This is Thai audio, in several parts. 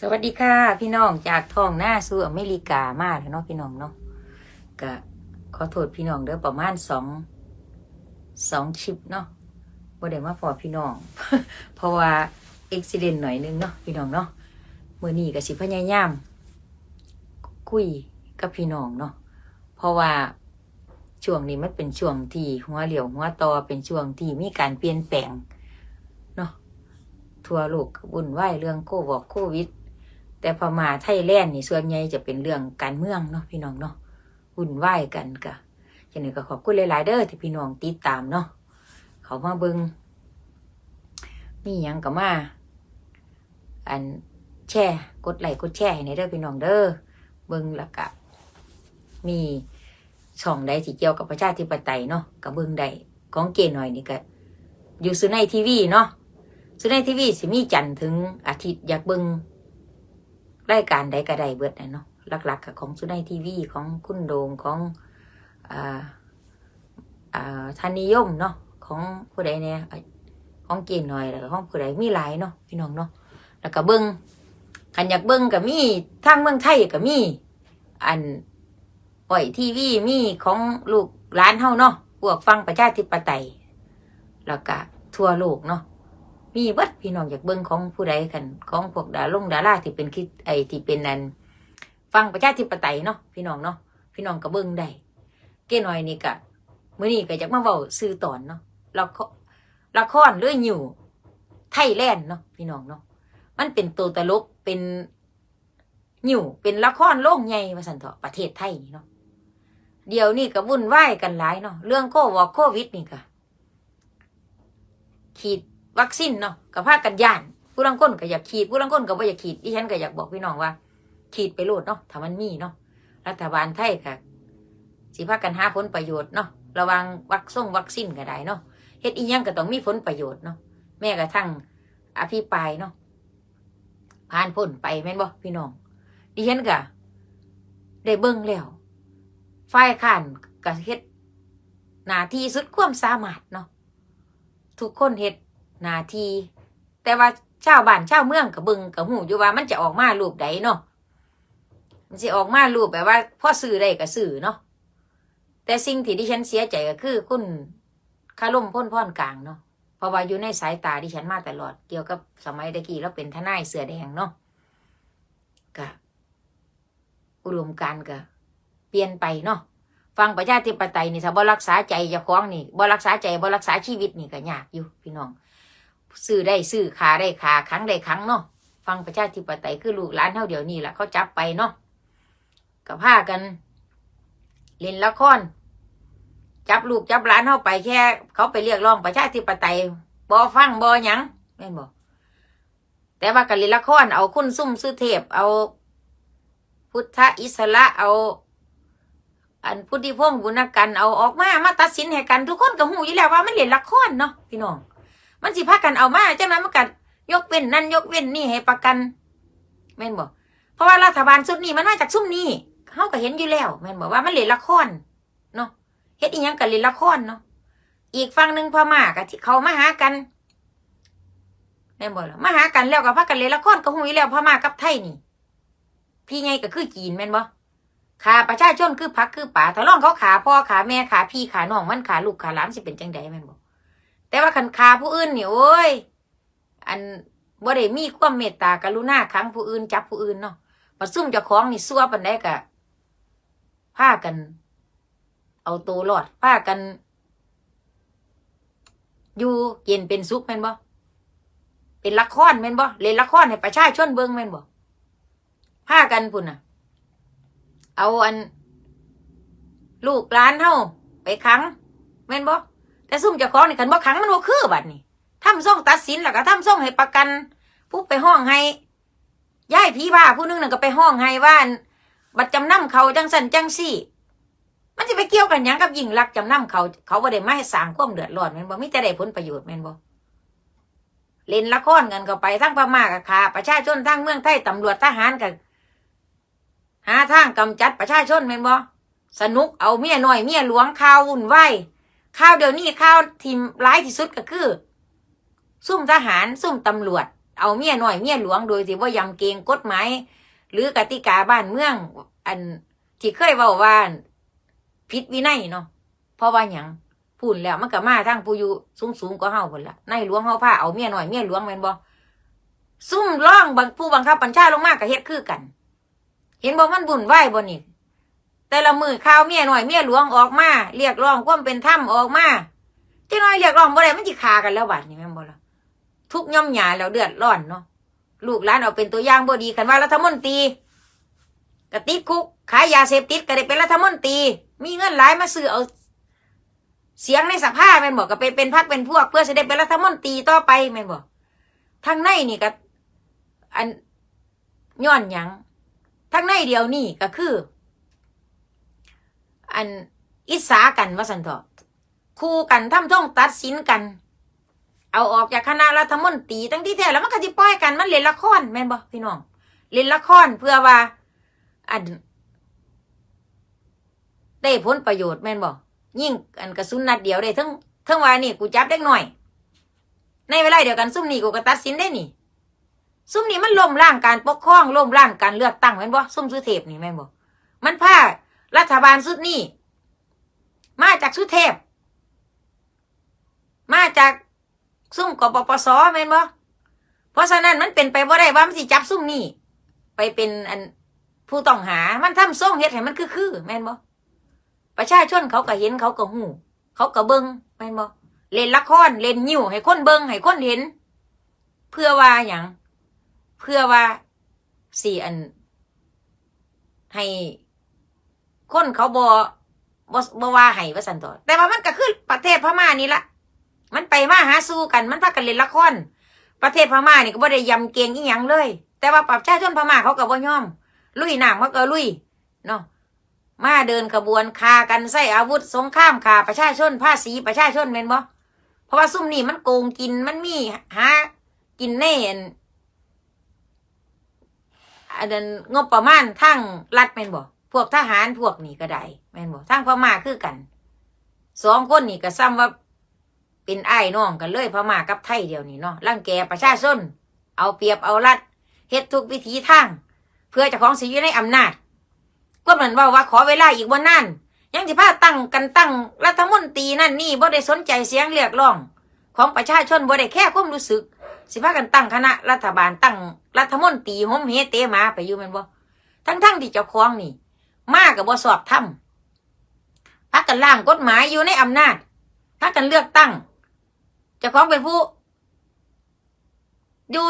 สวัสดีค่ะ พี่น้องจากท้องหน้าสู่อเมริกามาแล้วเนาะพี่น้องเนาะก็ขอโทษพี่น้องเด้อประมาณสองสองชิปเนาะบ่ได้มาพอพี่น้อง เพราะว่าอุบิเหตุหน่อยนึงเนาะพี่น้องเนาะมื้อนี้ก็สิพยายามคุยกับพี่น้องเนาะเพราะว่าช่วงนี้มันเป็นช่วงที่หัวเหลียวหัวตอเป็นช่วงที่มีการเปลี่ยนแปลงเนาะทั่วโลกวุ่นวายเรื่องโควดโควิด แต่พอมาไทยแลนด์นี่ส่วนใหญ่จะเป็นเรื่องการเมืองเนาะพี่น้องเนาะวุ่นวายกันกะฉะนั้นก็ขอบคุณหลาย ๆ เด้อที่พี่น้องติดตามเนาะเขามาเบิงมีหยังก็มาอันแช่กดไลค์กดแชร์ให้ในเด้อพี่น้องเด้อเบิงล้วก็มีช่องใดที่เกี่ยวกับประชาธิปไตยเนาะกับเบิงใดของเกหน่อยนี่ก็อยู่สุในทีวีเนาะสุในทีวีสิมีจันทร์ถึงอาทิตย์อยากเบิง รายการใดก็ได้เบิดนะเนาะหลักๆก็ของสุนัยทีวีของคุณโดงของอ่าอ่าทานิยมเนาะของผู้ใดเนี่ยของเก่งหน่อยแล้วก็ของผู้ใดมีหลายเนาะพี่น้องเนาะแล้วก็เบิ้งขันอยากเบิ้งก็มีทางเมืองไทยก็มี อันปล่อยทีวีมีของลูกร้านเฮาเนาะพวกฟังประชาธิปไตยแล้วก็ทั่วโลกเนาะ มีเบิดพี่น้องอยากเบิ่งของผู้ใดกันของพวกดาลงดาราที่เป็นคิดไอ้ที่เป็นนันฟังประชาธิปไตยเนาะพี่น้องเนาะพี่น้องก็เบิ่งได้เก้น้อยนี่ก็มื้อนี้ก็จะมาเว้าซื้อตอนเนาะละครละครเรื่องอยู่ไทยแลนด์เนาะพี่น้องเนาะมันเป็นตัวตลกเป็นอยู่เป็นละครโลกใหญ่ว่าซั่นเถาะประเทศไทยนี่เนาะเดี๋ยวนี้ก็วุ่นวายกันหลายเนาะเรื่องโควิดโควิดนี่ก็ขีด วัคซีนเนาะกับภาคกันย่าน ผู้ลังคนก็อยากขีด ผู้ลังคนก็บ่อยากขีดดิฉันก็อยากบอกพี่น้องว่า ขีดไปโลดเนาะถ้ามันมีเนาะรัฐบาลไทยค่ะสิพากันหาผลประโยชน์เนาะระวังวัคซ่งวัคซีนก็ได้เนาะเฮ็ดอีหยังก็ต้องมีผลประโยชน์เนาะแม้กระทั่งอภิปรายเนาะผ่านพ้นไปแม่นบ่พี่น้องดิฉันก็ได้เบิ่งแล้วฝ่ายค้านก็เฮ็ดหน้าที่สุดความสามารถเนาะทุกคนเฮ็ด หนาที แต่ว่าชาวบ้านชาวเมืองกับบึงกับหูอยู่ว่ามันจะออกมารูปใดเนาะมันจะออกมารูปแบบว่าพ่อสื่อได้กับสื่อเนาะแต่สิ่งที่ดิฉันเสียใจก็คือคุณคาร่มพ้นพ่อนกลางเนาะเพราะว่าอยู่ในสายตาดิฉันมาตลอดเกี่ยวกับสมัยตะกี้เราเป็นทนายเสือแดงเนาะก็อุดมการก็เปลี่ยนไปเนาะฟังประชาธิปไตยนี่ถ้าบ่รักษาใจเจ้าของนี่บ่รักษาใจบ่รักษาชีวิตนี่ก็ยากอยู่พี่น้อง ซื้อได้ซื้อขาได้ขาครั้งได้ครั้งเนาะฟังประชาธิปไตยคือลูกหลานเท่าเดียวนี่แหละเขาจับไปเนาะกับพากัน เล่นละครจับลูกจับหลานเข้าไปแค่ เขาไปเรียกร้องประชาธิปไตยบอฟังบอหยังแม่นบอกแต่ว่ากันเล่นละครเอาคุณซุ่มซื้อเทพเอา พุทธอิสระเอา อันพุทธิพงศ์บุญกันเอาออกมามาตัดสินให้กัน ทุกคนก็หูอยู่แล้วว่ามันเล่นละครเนาะพี่น้อง มันสิพากันเอามาจังนั้นมันกัยกเว้นนั่นยกเว้นนี่ให้ประกันแม่นบอกเพราะว่ารัฐบาลชุดนี้มันมาจากซุ่มนี้เขาก็เห็นอยู่แล้วแม่นบอกว่ามันเล่นละครเนาะเฮ็ดอีหยังกับเล่นละครเนาะอีกฝั่งหนึ่งพม่ากับที่เขามาหากันแม่นบอกมาหากันแล้วก็พากันเล่นละครก็หูอยู่แล้วพม่ากับไทยนี่ พี่ไงก็คือจีนแม่นบ่ขาประชาชนคือพักคือป่าถ้าลองเขาขาพ่อขาแม่ขาพี่ขาน้องมันขาลูกขาหลานสิเป็นจังใดแม่นบ่ แต่ว่าคันคาผู้อื่นนี่โอ้ย อันบ่ได้มีความเมตตากรุณาขังผู้อื่น จับผู้อื่นเนาะมาซุ่มเจ้าของนี่ซัวปันได้กะพากัน เอาตัวรอดพากัน อยู่เย็นเป็นสุขแม่นบ่เป็นละครแม่นบ่เล่นละครให้ประชาชนเบิ่งแม่นบ่พากันพุ่นน่ะ เอาอัน ลูกหลานเฮาไปขังแม่นบ่ แต่ซุ่มเจ้าของนี่คันบ่ขังมันบ่คือบัดนี้ทำส่งตัดสินแล้วก็ทำส่งให้ประกันผู้ไปห้องให้ย้ายพี่บ้าผู้หนึงนั่นก็ไปห้องให้ว่า บัตรจำนำเขาจังสันจังสี่ มันจะไปเกี่ยวกันยังกับยิงรักจำนำเขา เขาบ่ได้มาให้สร้างความเดือดร้อนแม่นบ่มีแต่ได้ผลประโยชน์แม่นบ่เล่นละครกันเข้าไปทั้งพม่ากับขาประชาชนทั้งเมืองไทยตำรวจทหารกันหาทางกำจัดประชาชนแม่นบ่สนุกเอาเมียหน้อยเมียหลวงข่าววุ่นวาย ข้าวเดี๋ยวนี้ข้าวทีมร้ายที่สุดก็คือ ซุ่มทหารซุ่มตำรวจ เอาเมียหน่อยเมียหลวงโดยที่ว่ายำเกงกฎหมายหรือกติกาบ้านเมือง อันที่เคยเว้าว่าผิดวินัยเนาะเพราะว่าหยังพูดแล้วมันก็มาทางผู้อยู่สูงสูงๆก็เฮาพุ่นละในหลวงเฮาพาเอาเมียหน่อยเมียหลวงแม่นบ่ซุ่มร้องบังผู้บังคับบัญชาลงมาก็เฮ็ดคือกัน เห็นบ่มันบุญไหวบ่นี่ แต่ละมือข่าวเมียหน่อยเมียหลวงออกมาเรียกร้องความเป็นธรรมออกมาเจ้าน้อยเรียกร้องบ่ได้มันสิฆ่ากันแล้วบัดนี้แม่บ่ล่ะทุกย่อมหยาแล้วเดือดร้อนเนาะลูกหลานเอาเป็นตัวอย่างบ่ดีคันว่ารัฐมนตรีก็ติดคุกขายยาเสพติดก็ได้เป็นรัฐมนตรีมีเงินหลายมาซื้อเอาเสียงในสภาแม่นบอกก็ไปเป็นพักเป็นพวก เพื่อจะได้เป็นรัฐมนตรีต่อไปแม่นบอกทางในนี่ก็อันย้อนหยังทางในเดียวนี่ก็คือ อันอิสากันว่าสันเถอะคู่กันทำท่องตัดสินกัน เอาออกจากคณะรัฐมนตรีตั้งที่แท้แล้วมันก็จะปล่อยกันมันเล่นละครแม่นบ่พี่น้องเล่นละครเพื่อว่าอันได้ผลประโยชน์แม่นบ่ยิ่งอันกระสุนนัดเดียวได้ทั้งทั้งวานี่กูจับเด็กหน่อย ในเวลาเดียวกันซุ่มนี่กูก็ตัดสินได้นี่ ซุ่มนี่มันล้มล้างการปกครองล้มล้างการเลือกตั้งแม่นบ่ซุ่มสุเทพนี่แม่นบ่มันพา รัฐบาลสุดนี่มาจากสุดเทพ มาจากซุ่มกปปสแม่นบ่เพราะฉะนั้นมันเป็นไปบ่ได้ว่ามันสิจับซุ่มนี่ไปเป็นอันผู้ต้องหา มันทำส่งเฮ็ดให้มันคือคือแม่นบ่ประชาชนเขาก็เห็นเขาก็หูเขาก็เบิงแม่นบ่เล่นละครเล่นยิ้วให้คนเบิงให้คนเห็น เพื่อว่าอย่างเพื่อว่าสี่อันให้ คนเขาบอบบ่ว่าให้ว่าสันต่อแต่ว่ามันก็คือประเทศพม่านี่ละมันไปมาหาสู้กันมันพากันเล่นละครประเทศพม่านี่ก็บ่ได้ยำเกงอีหยังเลย แต่ว่าประชาชนพม่าเขาก็บ่ยอม ลุยหน้ำเขาก็ลุยเนาะมาเดินขบวนคากันใส่อาวุธสงครามขาประชาชนภาษีประชาชนเป็นบ่เพราะว่าซุ่มนี่มันโกงกินมันมีหากินแน่อันนั้นงบประมาณทั้งรัฐเป็นบ่ พวกทหารพวกนี่ก็ได้แม่นบ่ทั้งพม่าคือกันสองคนนี่ก็ซ้ำว่าเป็นไอ้น้องกันเลยพม่ากับไทยเดียวนี่เนาะรังแกประชาชนเอาเปรียบเอารัดเฮ็ดทุกวิถีทาง เพื่อเจะของสิอยู่ในอำนาจก็เหมือนว่าว่าขอเวลาอีกวันนั่นยังสิพาตั้งกันตั้งรัฐมนตรีนั่นนี่บ่ได้สนใจเสียงเรียกร้อง ของประชาชนบ่ได้แค่ความรู้สึก สิพากันตั้งคณะรัฐบาลตั้งรัฐมนตรีหมเฮเตมาไปอยู่แม่นบ่ทั้งทั้งๆที่เจ้าของนี่ มากกับบ่สอบทำพักกันล่างกฎหมายอยู่ในอำนาจพักกันเลือกตั้งเจ้าของเป็นผู้อยู่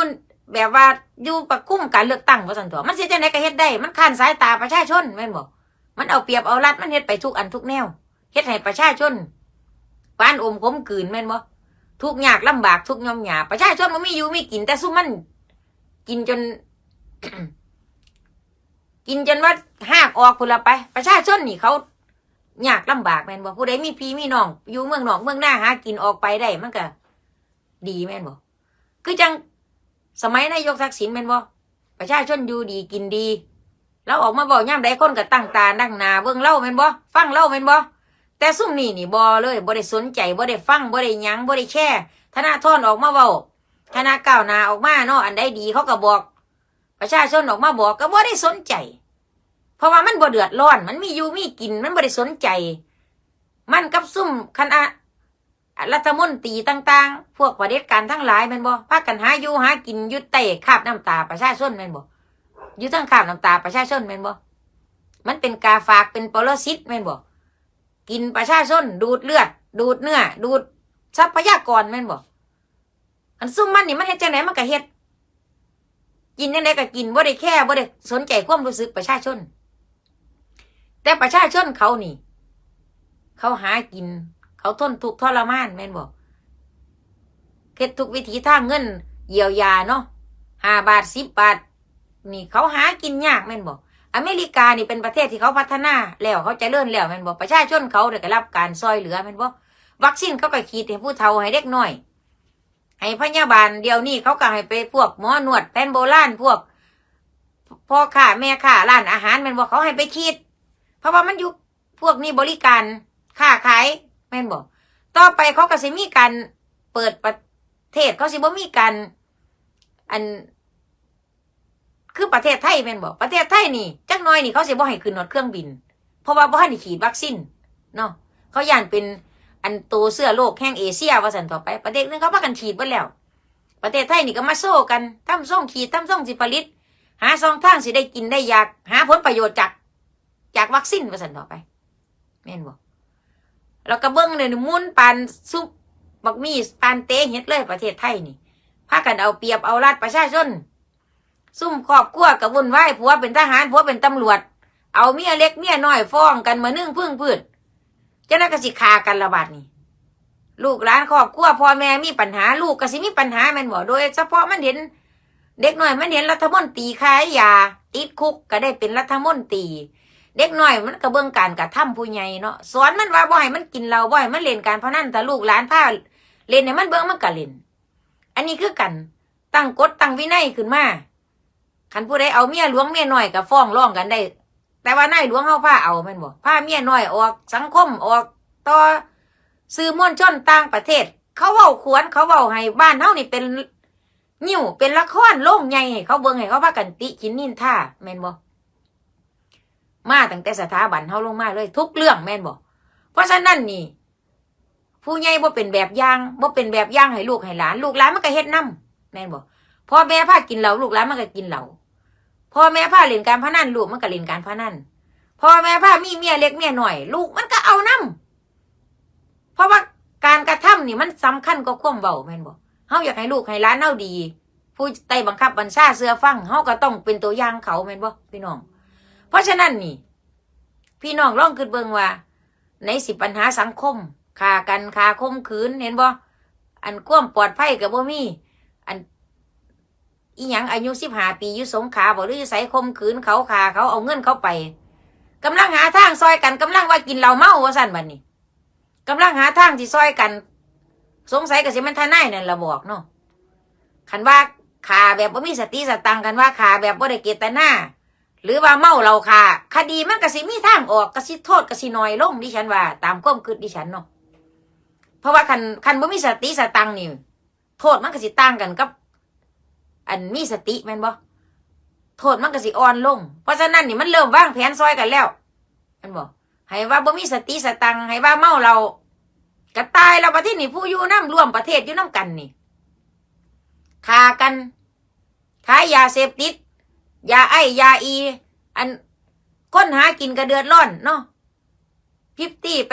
แบบว่าอยู่ประคุ้มการเลือกตั้งว่าซั่นตัวมันเสิจังได๋ก็เฮ็ดได้ มันค้านสายตาประชาชนแม่นบ่มันเอาเปรียบเอารัดมันเฮ็ดไปทุกอันทุกแนวเฮ็ดให้ประชาชนปานอมขมกืนแม่นบ่ทุกยากลำบากทุกข์ยอมหยาประชาชนมันมีอยู่มีกินแต่ซุมมัน กินจน กินจนว่าหากออกพุ่นละไป ประชาชนนี่เขายากลำบากแม่นบ่ผู้ใดมีพี่มีน้องอยู่เมืองนอกเมืองหน้าหากินออกไปได้มันก็ดีแม่นบ่คือจังสมัยนายกทักษิณแม่นบ่ประชาชนอยู่ดีกินดีเราออกมาบอกย่ำใดคนก็ตั้งตานั่งนาเบิ่งเล่าแม่นบ่ฟังเล่าแม่นบ่แต่ซุ่มนี่นี่บ่เลยบ่ได้สนใจบ่ได้ฟังบ่ได้ยั้งบ่ได้แค่ธนาธรออกมาเว้าธนาก้าวนาออกมาเนาะอันใดดีเขาก็บอก ประชาชนออกมาบอกก็บ่ได้สนใจ เพราะว่ามันบ่เดือดร้อน มันมีอยู่มีกิน มันบ่ได้สนใจ มันกับซุ่มคณะรัฐมนตรีต่างๆ พวกประเด็จการทั้งหลายแม่นบ่พากันหาอยู่หากินยุดเตะคาบน้ำตาประชาชนแม่นบ่อยู่ทั้งข้ามน้ำตาประชาชนแม่นบ่มันเป็นกาฝากเป็นปรสิตแม่นบ่กินประชาชนดูดเลือด ดูดเนื้อ ดูดทรัพยากรแม่นบ่อันซุ่มมันนี่มันเฮ็ดจังไดมันก็เฮ็ด กินจังไดก็กินบ่ได้แค่บ่ได้สนใจความรู้สึกประชาชน แต่ประชาชนเขานี่ เขาหากิน เขาทนทุกข์ทรมานแม่นบ่เฮ็ดทุกวิถีทางเงินเยียวยาเนาะห้าบาทสิบบาท นี่เขาหากินยากแม่นบอกอเมริกานี่เป็นประเทศที่เขาพัฒนาแล้วเขาจะเลื่อนแล้วแม่นบอกประชาชนเขาได้รับการซอยเหลือแม่นบอกวัคซีนเขาก็ขีดให้ผู้เฒ่าให้เด็กน้อย ให้พยาบาลเดี๋ยวนี้เขาก็ให้ไปพวกหมอนวดแผนโบราณพวกพ่อค้าแม่ค้าร้านอาหารแม่นบอกเขาให้ไปขีดเพราะว่ามันอยู่พวกนี้บริการค้าขายแม่นบอกต่อไปเขาก็สิมีการเปิดประเทศเขาสิบ่มีการอัน คือประเทศไทยแม่นบอกประเทศไทยนี่จักน้อยนี่เขาสิบ่ให้ขึ้นรถเครื่องบิน เพราะว่าบ่ให้ได้ฉีดวัคซีนเนาะเขาย่านเป็น อันโตเสื้อโลกแห่งเอเชียว่าสันต่อไป ประเทศนึงเขาพากันฉีดไปแล้ว ประเทศไทยนี่ก็มาโซ่กันทำส่งขีดทำส่งสิผลิต หาซองทางสิได้กินได้อยากหาผลประโยชน์จากจากวัคซีนว่าสันต่อไปแม่นบอกแล้วก็เบิ้งเลยมุนปานซุปบักมีปานเตเฮ็ดเลยประเทศไทยนี่พากันเอาเปรียบเอารัดประชาชนซุ่มครอบครัวกับวุ่นวายผัวเป็นทหารผัวเป็นตำรวจ เอาเมียเล็กเมียน้อยฟ้องกันมานึ่งพึ่งพืช เจ้านักสิคากันระบาดนี่ลูกหลานครอบครัวพ่อแม่มีปัญหา ลูกก็สิมีปัญหาแมันบ่โดยเฉพาะมันเห็น เด็กหน้อยมันเห็นรัฐมนตรีขายยาติดคุกก็ได้เป็นรัฐมนตรีเด็กหน้อยมันก็เบิ่งการกระทำผู้ใหญ่เนาะสอนมันว่าบ่ให้มันกินเหล้าบ่ให้มันเล่นการพนันแต่ลูกหลานพาเล่นให้มันเบิ่งมันก็เล่น อันนี้คือกันตั้งกฎตั้งวินัยขึ้นมาคันผู้ใดเอาเมียหลวงเมียหน้อยก็ฟ้องร้องกันได้ แต่ว่านายหลวงเฮาพาเอาแม่นบ่พาเมียน้อยออก สังคมออกต่อสื่อมวลชนต่างประเทศ เขาเว้าขวนเขาเว้าให้บ้านเฮานี่เป็นนิ้วเป็นละครโล่งใหญ่ให้เขาเบิ่งให้เขาพากันติขินนินท่าแม่นบ่มาตั้งแต่สถาบันเฮาลงมาเลย ทุกเรื่องแม่นบ่เพราะฉะนั้นนี่ ผู้ใหญ่บ่เป็นแบบอย่างบ่เป็นแบบอย่างให้ลูกให้หลาน ลูกหลานมันก็เฮ็ดนํแม่นบ่พอแม่พากินเหล้าลูกหลานมันก็กินเหล้า พ่อแม่พาเล่นการพนันลูกมันก็เล่นการพนันพ่อแม่พามีเมียเล็กเมียหน่อย ลูกมันก็เอานํเพราะว่าการกระทำนี่มันสำคัญกว่าความเว้าแม่นบ่เฮาอยากให้ลูกให้หลานเฮาดี ผู้ใต้บังคับบัญชาเสื้อฟังเฮาก็ต้องเป็นตัวอย่างเขาแม่นบ่พี่น้อง เพราะฉะนั้นนี่ พี่น้องลองคิดเบิ่งว่า ในสิปัญหาสังคมฆ่ากันฆ่าข่มขืนเห็นบ่อันความปลอดภัยก็บ่มีอัน อีหยังอายุสิบห้าปีอยู่สงขาบ่หรืออยู่ไสข่มขืนเขาฆ่าเขาเอาเงินเขาไปกำลังหาทางซอยกันกำลังว่ากินเหล้าเมาว่าซั่นบัดนี้กำลังหาทางที่ซอยกัน สงสัยก็สิมันทนายนั่นละบอกเนาะคันว่าฆ่าแบบบ่มีสติสตังกันว่าฆ่าแบบบ่ได้เจตนาหรือว่าเมาเราค่ะ คดีมันก็สิมีทางออกก็สิโทษก็สิน้อยลงดิฉันว่า ตามความคิดดิฉันเนาะเพราะว่าคันคันบ่มีสติสตังนี่โทษมันก็สิต่างกันกับ อันมีสติแม่นบ่โทษมันก็สิอ่อนลง เพราะฉะนั้นนี่มันเริ่มวางแผนซอยกันแล้วแมันบ่ให้ว่าบ่มีสติสตังให้ว่าเมาเราก็ตายแล้วประเทศนี่ผู้อยู่น้ำร่วมประเทศอยู่น้ำกันนี่ฆ่ากันขายยาเสพติดยาไอยาอี อันค้นหากินกระเดือดร้อนเนาะพิบตี้ไป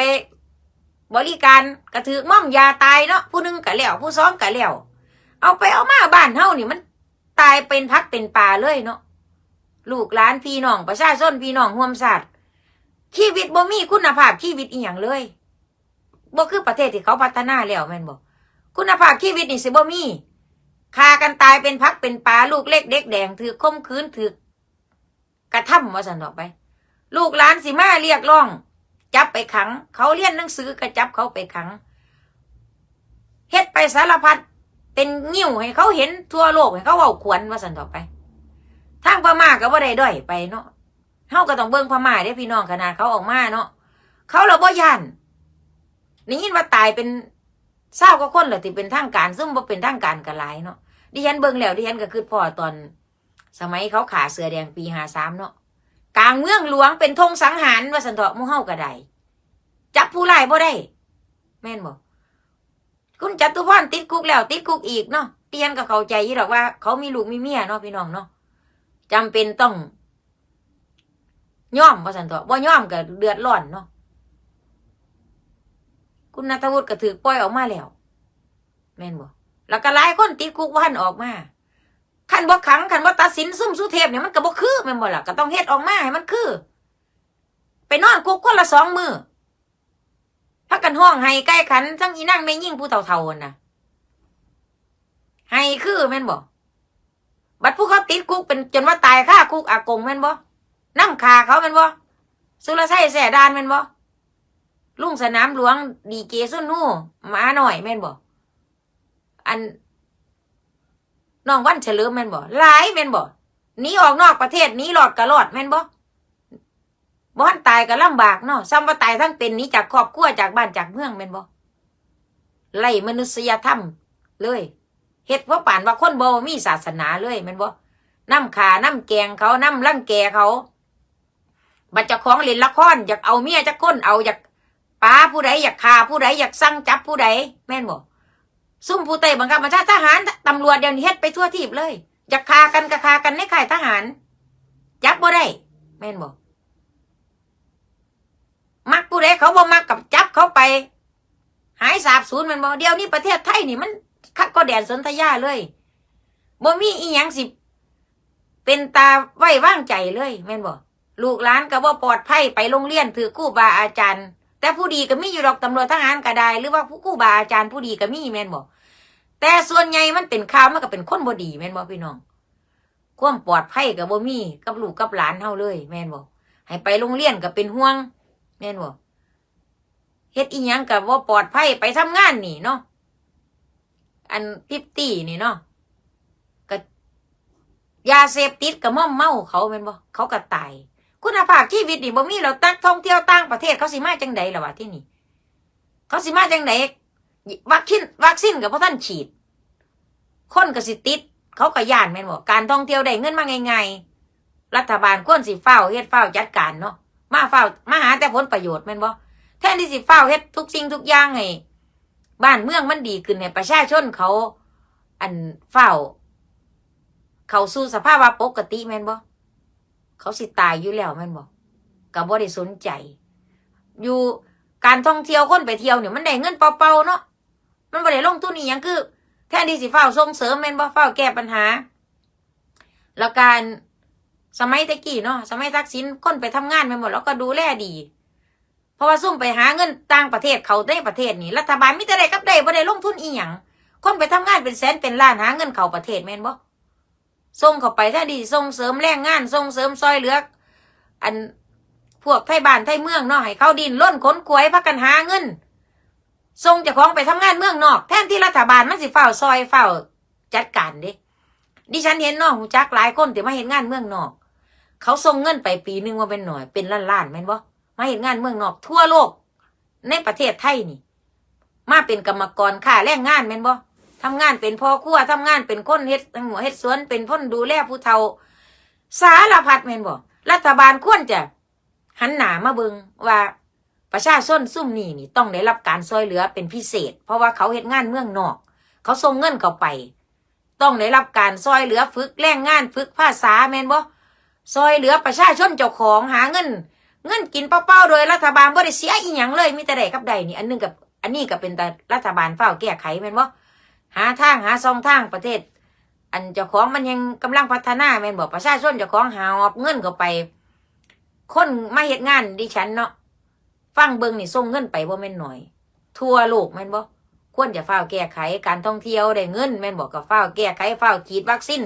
บริการกระถือม่อมยาตายเนาะผู้หนึงกะแล้วผู้สองกะแล้วเอาไปเอามาบ้านเฮานี่มัน ตายเป็นพักเป็นป่าเลยเนาะลูกหลานพี่น้องประชาชนพี่น้องร่วมชาติชีวิตบ่มีคุณภาพชีวิตอีหยังเลยบ่คือประเทศที่เขาพัฒนาแล้วแม่นบ่คุณภาพชีวิตนี่สิบ่มีฆ่ากันตายเป็นพักเป็นปลาลูกเล็กเด็กแดงถือคมคืนถือกระทำว่าสันออกไป ลูกหลานสิมาเรียกร้อง จับไปขัง เขาเรียนหนังสือก็จับเขาไปขังเฮ็ดไปสารพัด เป็นงิ้วให้เขาเห็นทั่วโลกให้เขาเอาขวนว่าสันต่อไปทางพม่าก็บ่ได้ด้อยไปเนาะเฮาก็ต้องเบิ่งพม่าเด้พี่น้องขนาดเขาออกมาเนาะเขาเราบ่ย่านนี่ยินว่าตายเป็นเศร้าก็คนเหรอที่เป็นทางการซึ่งบ่เป็นทางการกันหลายเนาะดิฉันเบิ่งแล้วดิฉันก็คือพ่อตอน สมัยเขาขาเสือแดงปีห้าสามเนาะกลางเมืองหลวงเป็นธงสังหารว่าสันเถาะมู่เฮาก็ได้จับผู้ร้ายบ่ได้ แม่นบ่ คุณจตุพรติดคุกแล้ว ติดคุกอีกเนาะดิฉันก็เขาใจหรอกว่า เขามีลูกมีเมียเนาะพี่น้องเนาะจำเป็นต้องย่อมว่าสันเถาะบ่ย่อมก็เดือดร้อนเนาะคุณนัทวุฒิก็ถือปล่อยออกมาแล้วแม่นบ่แล้วก็หลายคนติดคุกวันออกมาคันบ่ขังคันบ่ตัดสินซุ่มสุเทพเนี่ยมันก็บ่คือแม่นบ่ล่ะก็ต้องเฮ็ดออกมาให้มันคือ ไปนอนคุกคนละสองมือ พักกันห้องให้ใกล้ขันทั้งอีนั่งไม่ยิ่งผู้เฒ่าๆน่ะให้คือแม่นบ่บัดผู้เขาติดคุกเป็นจนว่าตายค่าคุกอากงแม่นบ่น้ำคาเขาแม่นบ่สุรชัยแสดานแม่นบ่ลุงสนามหลวงดีเจซุนนูมาหน่อยแม่นบ่อันน้องวันเฉลิมแม่นบ่หลายแม่นบ่หนีออกนอกประเทศหนีหลอดกะรอดแม่นบ่ บ่ทันตายก็ลำบากเนาะซ้ำว่าตายทั้งเป็นนีจากครอบครัวจากบ้านจากเมืองแม่นบ่ไล่มนุษยธรรมเลยเฮ็ดเพราะป่านว่าคนบ่มีศาสนาเลยแม่นบ่น้ำขาน้ำแกงเขาน้ำลังแกเขาบัดเจ้าของเล่นละครอยากเอาเมียจักคนเอาอยากป้าผู้ใดอยากฆ่าผู้ใดอยากสั่งจับผู้ใดแม่นบ่ซุ่มผู้ใต้บังคับบัญชาทหารตำรวจเดี๋ยวนี้เฮ็ดไปทั่วทีบเลยอยากฆ่ากันก็ฆ่ากันในค่ายทหาร จับบ่ได้ แม่นบ่ มักผู้ใดเขาบ่มักกับจับเขาไป หายสาบสูญมันบ่เดี๋ยวนี้ประเทศไทยนี่มันคักก็แดนสนธยาเลยบ่มีอีหยังสิเป็นตาไว้ว่างใจเลยแม่นบ่ลูกหลานก็บ่ปลอดภัยไปโรงเรียนถือคู่บาอาจารย์ แต่ผู้ดีก็มีอยู่ดอกตำรวจทหารก็ได้ หรือว่าผู้คู่บาอาจารย์ผู้ดีก็มีแม่นบ่แต่ส่วนใหญ่มันเป็นข่าวมันก็เป็นคนบ่ดีแม่นบ่พี่น้องความปลอดภัยกับบ่มีกับลูกกับหลานเฮาเลย แม่นบ่ให้ไปโรงเรียนก็เป็นห่วง แม่นบ่เฮ็ดอีหยังก็บ่ปลอดภัยไปทำงานนี่เนาะอันพิบตี้นี่เนาะก็ยาเสพติดก็ม่อมเมาเขาแม่นบ่เขาก็ตายคุณภาพชีวิตนี่บ่มีเราตั้งท่องเที่ยวต่างประเทศเขาสิมาจังใดล่ะวะที่นี่เขาสิมาจังไดวัคซีนวัคซีนก็บ่ทันฉีด คนก็สิติด เขาก็ย่านแม่นบ่การท่องเที่ยวได้เงินมาง่ายๆรัฐบาลควรสิเฝ้าเฮ็ดเฝ้าจัดการเนาะ มาเฝ้ามาหาแต่ผลประโยชน์แม่นบ่แทนที่สิเฝ้าเฮ็ดทุกสิ่งทุกอย่างให้บ้านเมืองมันดีขึ้นให้ประชาชนเขา อันเฝ้า เขาสู่สภาพวะปกติแม่นบ่เขาสิตายอยู่แล้วแม่นบ่ก็บ่ได้สนใจ อยู่การท่องเที่ยวคนไปเที่ยวเนี่ยมันได้เงินเปล่าๆเนาะมันบ่ได้ลงทุนอีหยังคือ แทนที่สิเฝ้าส่งเสริมแม่นบ่เฝ้าแก้ปัญหา แล้วการ สมัยตะกี้เนาะสมัยทักษิณคนไปทำงานไปหมดแล้วก็ดูแลดี เพราะว่าซุ่มไปหาเงินต่างประเทศเขาในประเทศนี่รัฐบาลมิแต่ได้กับได้บ่ได้ลงทุนอีหยังคนไปทำงานเป็นแสนเป็นล้านหาเงินเขาประเทศแม่นบ่ส่งเข้าไปถ้าดีส่งเสริมแรงงานส่งเสริมซอยเหลืออันพวกไทยบ้านไทยเมืองเนาะให้เขาดินล้นขนขวยพักกันหาเงินส่งเจ้าของไปทำงานเมืองนอก แทนที่รัฐบาลมันสิเฝ้าซอยเฝ้าจัดการเด้ดิฉันเห็นเนาะหูจักหลายคนที่มาเห็นงานเมืองนอก เขาส่งเงินไปปีหนึ่งว่าเป็นหน่อยเป็นล้านล้านๆแม่นบ่มาเห็นงานเมืองนอกทั่วโลก ในประเทศไทยนี่ มาเป็นกรรมกรค่าแรงงานแม่นบ่ทำงานเป็นพ่อครัวทำงานเป็นคนเฮ็ดหัวเฮ็ดสวนเป็นพ่นดูแลผู้เฒ่า สารพัดแม่นบ่รัฐบาลควรจะ หันหน้ามาเบิงว่าประชาชนซุ่มนี่นี่ต้องได้รับการซอยเหลือเป็นพิเศษ เพราะว่าเขาเฮ็ดงานเมืองนอก เขาส่งเงินเข้าไป ต้องได้รับการซอยเหลือฝึกแรงงานฝึกภาษาแม่นบ่ ซอยเหลือประชาชนเจ้าของหาเงิน เงินกินเปล่าๆโดยรัฐบาลบ่ได้เสียอีหยังเลยมีแต่ได้กับใดนี่อันหนึงกับอันนี้ก็เป็นแต่รัฐบาลเฝ้าแก้ไขแม่นบ่หาทางหาซองทางประเทศ อันเจ้าของมันยังกำลังพัฒนาแม่นบ่ประชาชนเจ้าของหาออบเงินเข้าไป คนมาเฮ็ดงานดิฉันเนาะฟังเบิงนี่ส่งเงินไปบ่แม่นหน่อย ทั่วโลกแม่นบ่ควรจะเฝ้าแก้ไขการท่องเที่ยวได้เงินแม่นบอกก็เฝ้าแก้ไขเฝ้าฉีดวัคซีน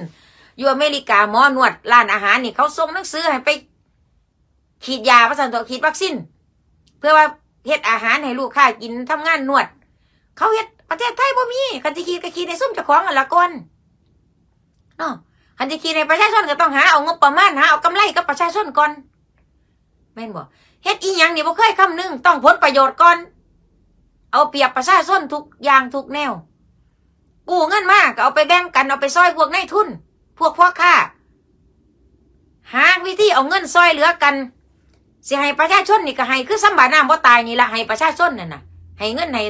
อยู่อเมริกาหมอนวดร้านอาหารนี่เขาส่งหนังสือให้ไปฉีดยาประสันตัวฉีดวัคซีนเพื่อว่าเฮ็ดอาหารให้ลูกค้ากินทำงานนวด เขาเฮ็ดประเทศไทยบ่มีคันสิขีดก็ขีดในซุ่มเจ้าของอันละก่อนเนาะคันสิขีดในประชาชนก็ต้องหาเอางบประมาณหาเอากำไรกับประชาชนก่อนแม่นบ่เฮ็ดอีหยังนี่บ่เคยคำนึงต้องผลประโยชน์ก่อน เอาเปรียบประชาชนทุกอย่างทุกแนว กู้เงินมาก็เอาไปแบ่งกันเอาไปซอยพวกนายทุน พวกพ่อค้าหาวิธีเอาเงินซอยเหลือกันสิให้ประชาชนนี่ก็ให้คือสัมบาน้ำบ่ตายนี่ละให้ประชาชนนั่นน่ะ ให้เงินให้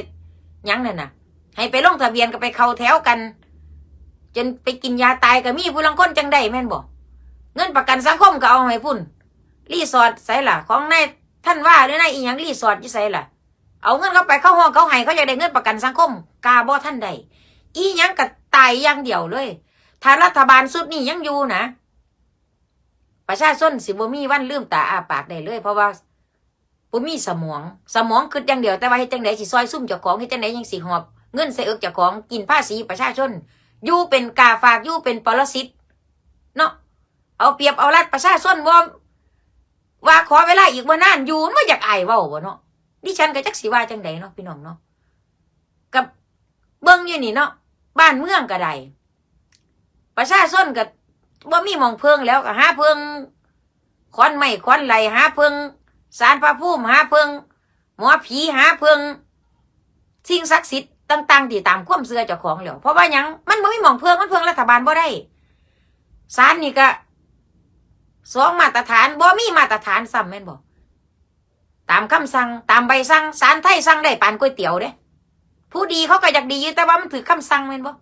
ยังนั่นน่ะ ให้ไปลงทะเบียนก็ไปเข้าแถวกัน จนไปกินยาตายก็มีผู้ลังคนจังได้แม่นบ่เงินประกันสังคมก็เอาให้พุ่น รีสอร์ทใส่ล่ะ ของนายท่านว่าหรือนายอีหยังรีสอร์ทที่ใส่ล่ะ เอาเงินเขาไปเข้าห้องเขาให้เขาอยากได้เงินประกันสังคม กาบ่ท่านใดอีหยังก็ตายอย่างเดียวเลย ถ้ารัฐบาลสุดนี้ยังอยู่นะประชาชนสิบ่มีวันลืมตาอาปากได้เลย เพราะว่าบ่มีสมอง สมองคิดอย่างเดียวแต่ว่าเฮ็ดจังไดสิซอยซุ่มเจ้าของเฮ็ดจังไดยังสิหอบเงินใส่เอิกเจ้าของกินภาษีประชาชนอยู่เป็นกาฝากอยู่เป็นปรสิตเนาะเอาเปรียบเอารัดประชาชนบ่ว่าขอเวลาอีกว่นานอยู่มันอยากอายเว้าบ่เนาะดิฉันก็จักสิว่าจังใดเนาะพี่น้องเนาะกับเบิ่งอยู่นี่เนาะบ้านเมืองก็ได้ ประชาชนก็บ่มีมองเพิงแล้วก็หาเพิงควันไม้ควันไหลหาเพิงสารพระภูมิหาเพิงหมอผีหาเพิงสิ่งศักดิ์สิทธิ์ต่างๆที่ตามความเชื่อเจ้าของแล้วเพราะว่ายังมันบ่มีมองเพิงมันเพิงรัฐบาลบ่ได้ศาลนี่ก็สองมาตรฐานบ่มีมาตรฐานซ้ำแม่นบ่ตามคำสั่งตามใบสั่งศาลไทยสั่งได้ปานก๋วยเตี๋ยวเด้ผู้ดีเขาก็อยากดียู่แต่ว่ามันถือคำสั่งแม่นบ่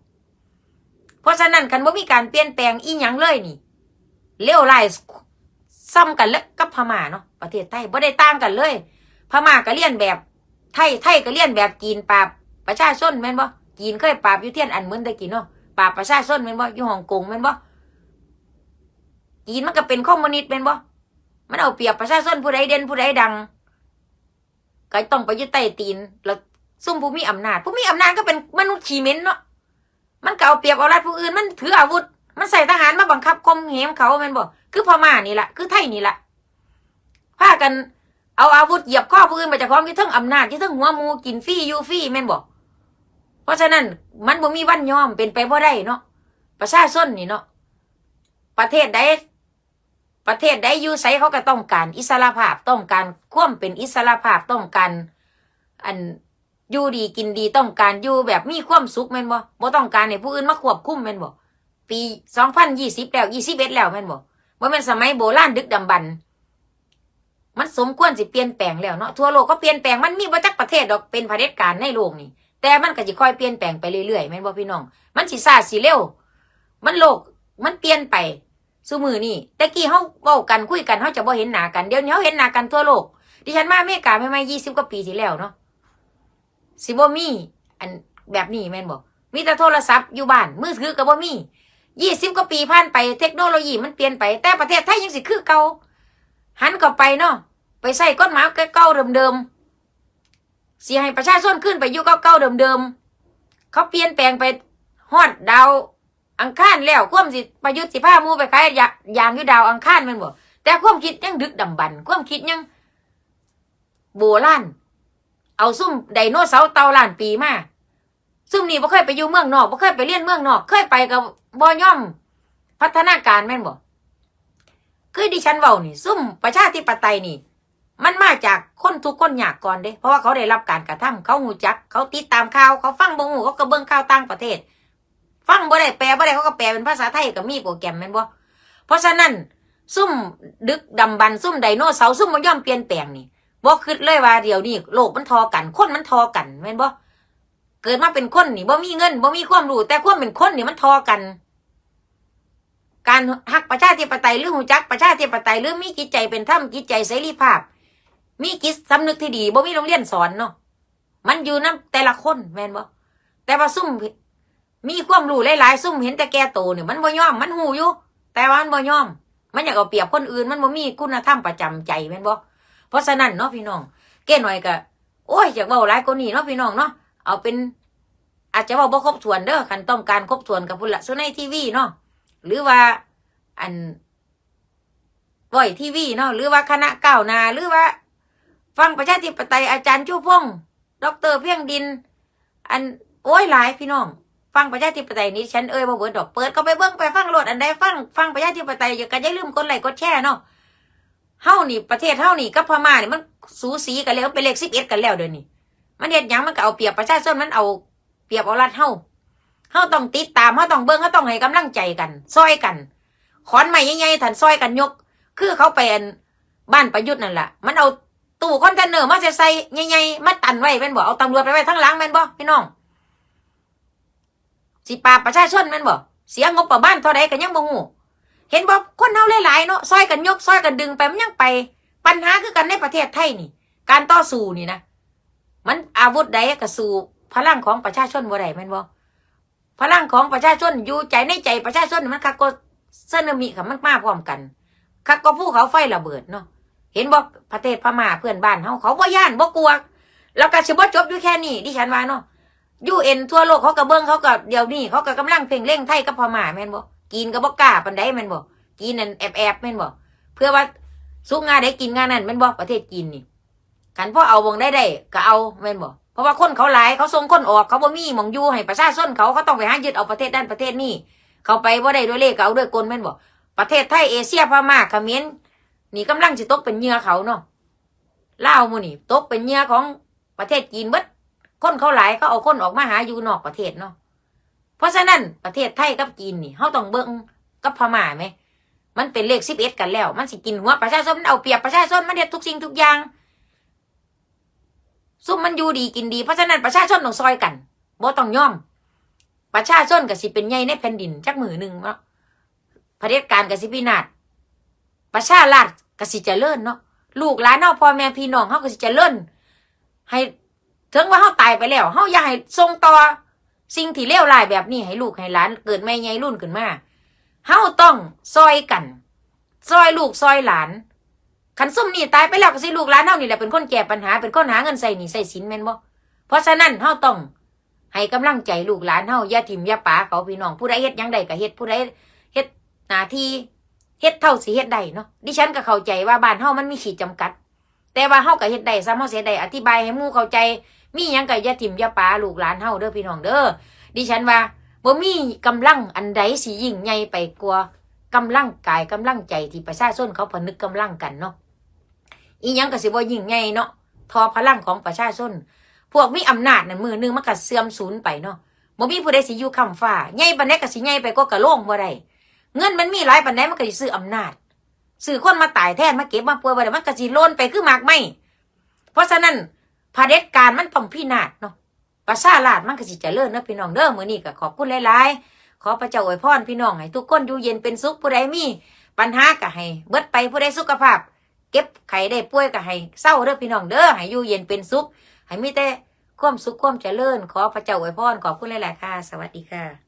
ราะฉะนั้นคันบ่ามีการเปลี่ยนแปลงอีหยังเลยนี่เลวร้ายซ้ำกันเลยกับพม่าเนาะประเทศไทยบ่ได้ต่างกันเลย พม่าก็เลียนแบบไทยไทยก็เลียนแบบจีนปราบประชาชนแม่นบ่จีนเคยปราบอยู่เทียนอันเหมือนตะกี้เนาะปราบประชาชนแม่นบ่อยู่ฮ่องกงแม่นบ่จีนมันก็เป็นคอมนิสต์แม่นบ่ มันเอาเปรียบประชาชนผู้ใดเด่นผู้ใดดัง ก็ต้องไปยู่ใต้ตีน แล้วซุ่มผู้มีอำนาจ ผู้มีอำนาจก็เป็นมนุษย์ขี้เม็นเนาะ มันก็เอาเปรียบเอารัดผู้อื่นมันถืออาวุธ มันใส่ทหารมาบังคับคมเหงเขาแม่นบ่คือพม่านี่แหละคือไทยนี่แหละพากันเอาอาวุธเหยียบข้อผู้อื่นมาจากของที่ทั้งอำนาจที่ทั้งหัวมูกินฟรีอยู่ฟรีแม่นบอกเพราะฉะนั้นมันบ่มีวันยอมเป็นไปบ่ได้เนาะประชาชนนี่เนาะประเทศใดประเทศใดอยู่ไสเขาก็ต้องการอิสรภาพต้องการควมเป็นอิสรภาพต้องการอัน อยู่ดีกินดีต้องการอยู่แบบมีความสุขแม่นบ่บ่ต้องการให้ผู้อื่นมาควบคุมแม่นบ่ปี2020แล้ว21แล้วแม่นบ่บ่แม่นสมัยโบราณดึกดำบรรพ์มันสมควรสิเปลี่ยนแปลงแล้วเนาะทั่วโลกก็เปลี่ยนแปลงมันมีบ่จักประเทศดอกเป็นเผด็จการในโลกนี่แต่มันก็สิค่อยเปลี่ยนแปลงไปเรื่อยๆแม่นบ่พี่น้อง มันสิซาสิเร็ว มันโลกมันเปลี่ยนไปซุมือนี่แต่กี้เฮาเว้ากันคุยกันเฮาจะบ่เห็นหน้ากันเดี๋ยวนี้เฮาเห็นหน้ากันทั่วโลกดิฉันมาอเมริกาใหม่ๆ20กว่าปีที่แล้วเนาะ สิบ่มี อันแบบนี้แม่นบ่มีแต่โทรศัพท์อยู่บ้านมือถือก็บ่มี20กว่าปีผ่านไปเทคโนโลยีมันเปลี่ยนไป แต่ประเทศไทยยังสิคือเก่าหันกลับไปเนาะไปใส่ก้นหมาเก่าเดิมๆเสิให้ประชาชนขึ้นไปอยู่เก่าๆเดิมๆเขาเปลี่ยนแปลงไปฮอดดาวอังคารแล้วควมสิประยุทธ์สิพามูไปขายยายางอยู่ดาวอังคารแมันบ่แต่ความคิดยังดึกดำบรรพ์ความคิดยังโบราณ เอาซุ่มไดโนเสาร์เตาล้านปีมาซุ่มนี่บ่เคยไปอยู่เมืองนอกบ่เคยไปเรียนเมืองนอก เคยไปกับบ่ย่อม พัฒนาการแม่นบ่คือดิฉันเว้านี่ ซุ่มประชาธิปไตยนี่ มันมาจากคนทุกคนอยากก่อนเด้ เพราะว่าเขาได้รับการกระทำเขาหูจัก เขาติดตามข่าว เขาฟังบ่หูเขาก็เบิ่งข่าวต่างประเทศ ฟังบ่ได้แปลบ่ได้เขาก็แปลเป็นภาษาไทยก็มีโปรแกรมแม่นบ่เพราะฉะนั้นซุ่มดึกดำบรรพ์ซุ่มไดโนเสาร์ซุ่มมันย่อมเปลี่ยนแปลงนี่ บ่คิดเลยว่าเดี๋ยวนี้โลกมันทอกัน คนมันทอกันแม่นบ่เกิดมาเป็นคนนี่บ่มีเงินบ่มีความรู้แต่ความเป็นคนนี่มันทอกัน การหักประชาธิปไตยหรือหูจักประชาธิปไตยหรือมีจิตใจเป็นธรรมจิตใจเสรีภาพ มีจิตสำนึกที่ดีบ่มีโรงเรียนสอนเนาะมันอยู่น้ำแต่ละคนแม่นบ่แต่ว่าซุ่มมีความรู้หลายๆซุ่มเห็นแต่แก่โตเนี่ยมันบ่ยอมมันหูอยู่แต่ว่ามันบ่ยอม มันอยากเอาเปรียบคนอื่น มันบ่มีคุณธรรมประจำใจแม่นบ่ เพราะฉะนั้นเนาะพี่น้องแก่หน่อยก็โอ้ยอยากเว้าหลายกว่านี้เนาะพี่น้องเนาะเอาเป็น อาจจะเว้าบ่ครบถ้วนเด้อคันต้องการครบถ้วนกับพุ่นละสุในทีวีเนาะหรือว่าอันบ่อยทีวีเนาะหรือว่าคณะก้าวนาหรือว่า ฟังประชาธิปไตยอาจารย์ชูพงศ์ดอกเตอรเพียงดิน อันโอ้ยหลายพี่น้อง ฟังประชาธิปไตยนี้ฉันเอ่ยบ่เบิดดอกเปิดก็ไปเบิ่งไปฟังโหลดอันใดฟังฟังประชาธิปไตยอย่าก็อย่าลืมกดไลค์กดแชร์เนาะ เฮานี่ประเทศเฮานี่กับพม่านี่มันสูสีกันแล้วเป็นเลข11กันแล้วเดี๋ยวนี้มันเฮ็ดยังมันก็เอาเปรียบประชาชนมันเอาเปรียบเอารัดเฮาเฮาต้องติดตามเฮาต้องเบิ่งเฮาต้องให้กำลังใจกันซอยกันขอนใหม่ใหญ่ๆถันซอยกันยก คือเขาไปอันบ้านประยุทธ์นั่นแหละมันเอาตู้คอนเทนเนอร์มาใส่ใส่ใหญ่ๆมาตันไว้แม่นบ่เอาตำรวจไปไว้ทั้งหลังแม่นบ่พี่น้องสิปาประชาชนแม่นบ่เสียงบประมาณเท่าใดก็ยังบ่ฮู้ เห็นบ่คนเฮาหลายๆเนาะซอยกันยกซอยกันดึงไปมันยังไป ปัญหาคือกันในประเทศไทยนี่ การต่อสู้นี่นะมันอาวุธใดก็สู้พลังของประชาชนบ่ได้แม่นบ่พลังของประชาชนอยู่ใจในใจประชาชนมันคักก็สึนามิค่ะมันมาพร้อมกันคักก็ภูเขาไฟระเบิดเนาะเห็นบอกประเทศพม่าเพื่อนบ้านเฮาเขาบ่ย่านบ่กลัวแล้วก็สิบ่จบอยู่แค่นี้ดิฉันว่าเนาะยูเอ็นทั่วโลกเขาก็เบิ่งเขาก็เดี๋ยวนี้เขาก็กำลังเพ่งเร่งไทยกับพม่าแม่นบ่ กินก็บ่กล้าปานใดแม่นบ่กินนั่นแอบๆแม่นบ่เพื่อว่าสุกงานได้กินงานนั้นแม่นบ่ประเทศกินนี่กันพ่อเอาวงได้ได้ก็เอาแม่นบ่เพราะว่าคนเขาหลายเขาส่งคนออกเขาบ่มีมองอยู่ให้ประชาชนเขาเขาต้องไปหายึดเอาประเทศด้านประเทศนี้เขาไปบ่ได้ด้วยเลขก็เอาด้วยกลแม่นบ่ประเทศไทยเอเชียพม่าเขมรนี่กำลังสิตกเป็นเหยื่อเขาเนาะล่าวมูนี่ตกเป็นเหยื่อของประเทศจีนเบิดคนเขาหลายก็เอาคนออกมาหาอยู่นอกประเทศเนาะ เพราะฉะนั้นประเทศไทยกับจีนนี่เขาต้องเบิ่งกับพม่าไหมมันเป็นเลขสิบเอ็ดกันแล้ว มันสิกินหัวประชาชนมันเอาเปรียบประชาชนมันเด็ดทุกสิ่งทุกอย่างซุ่มมันอยู่ดีกินดีเพราะฉะนั้นประชาชนต้องซอยกันบ่ต้องย่อม ประชาชนก็สิเป็นใหญ่ในแผ่นดินจักมือหนึ่งเนาะเผด็จการก็สิพินาศประชาราชก็สิเจริญเนาะลูกหลานเฮาพ่อแม่พี่น้องเฮาก็สิเจริญให้ถึงว่าเฮาตายไปแล้วเฮาอย่าให้ส่งต่อ สิ่งที่เลวร้ายแบบนี้ให้ลูกให้หลานเกิดแม่ใหญ่รุ่นขึ้นมาเฮาต้องซอยกันซอยลูกซอยหลานขันซุ่มนี่ตายไปแล้วก็สิลูกหลานเฮานี่แหละเป็นคนแก้ปัญหาเป็นคนหาเงินใส่หนี้ใส่สินแม่นบ่เพราะฉะนั้นเฮาต้องให้กำลังใจลูกหลานเฮาอย่าทิ่มอย่าป๋าเขาพี่น้องผู้ใดเฮ็ดยังใดก็เฮ็ดผู้ใดเฮ็ดหน้าที่เฮ็ดเท่าสิเฮ็ดได้เนาะดิฉันก็เข้าใจว่าบ้านเฮามันมีขีดจำกัด แต่ว่าเฮาก็เฮ็ดได้ซ้ำเฮาเสียได้อธิบายให้หมู่เข้าใจ มียังก็อย่าทิ่มอย่าป๋าลูกหลานเฮาเด้อพี่น้องเด้อดิฉันว่าบ่มีกำลังอันใดสิยิ่งใหญ่ไปกว่ากำลังกายกำลังใจที่ประชาชนเขาผนึกกำลังกันเนาะอีหยังก็สิบ่ยิ่งใหญ่เนาะทอพลังของประชาชน พวกมีอำนาจนั่นมือหนึงมันก็เสื่อมสูญไปเนาะบ่มีผู้ใดสิอยู่คำฟ้าใหญ่ปานใดก็สิใหญ่ไปก็กระโล่งบ่ได้เงินมันมีหลายปานใดมันก็สิซื้ออำนาจซื้อคนมาตายแทนมาเก็บมาป่วยบ่ได้มันก็สิโลนไปคือหมากไหมเพราะฉะนั้น เผด็จการมันต้องพินาศเนาะประชาราชมันก็สิเจริญเนาะพี่น้องเด้อมื้อนี้ก็ขอบคุณหลายๆ ขอพระเจ้าอวยพรพี่น้องให้ทุกคนอยู่เย็นเป็นสุขผู้ใดมี ปัญหาก็ให้เบิดไปผู้ใดสุขภาพ เก็บไข้ได้ป่วยก็ให้เศร้าเด้อพี่น้องเด้อให้อยู่เย็นเป็นสุขให้มีแต่ความสุขความเจริญ ขอพระเจ้าอวยพรขอบคุณหลายๆค่ะ สวัสดีค่ะ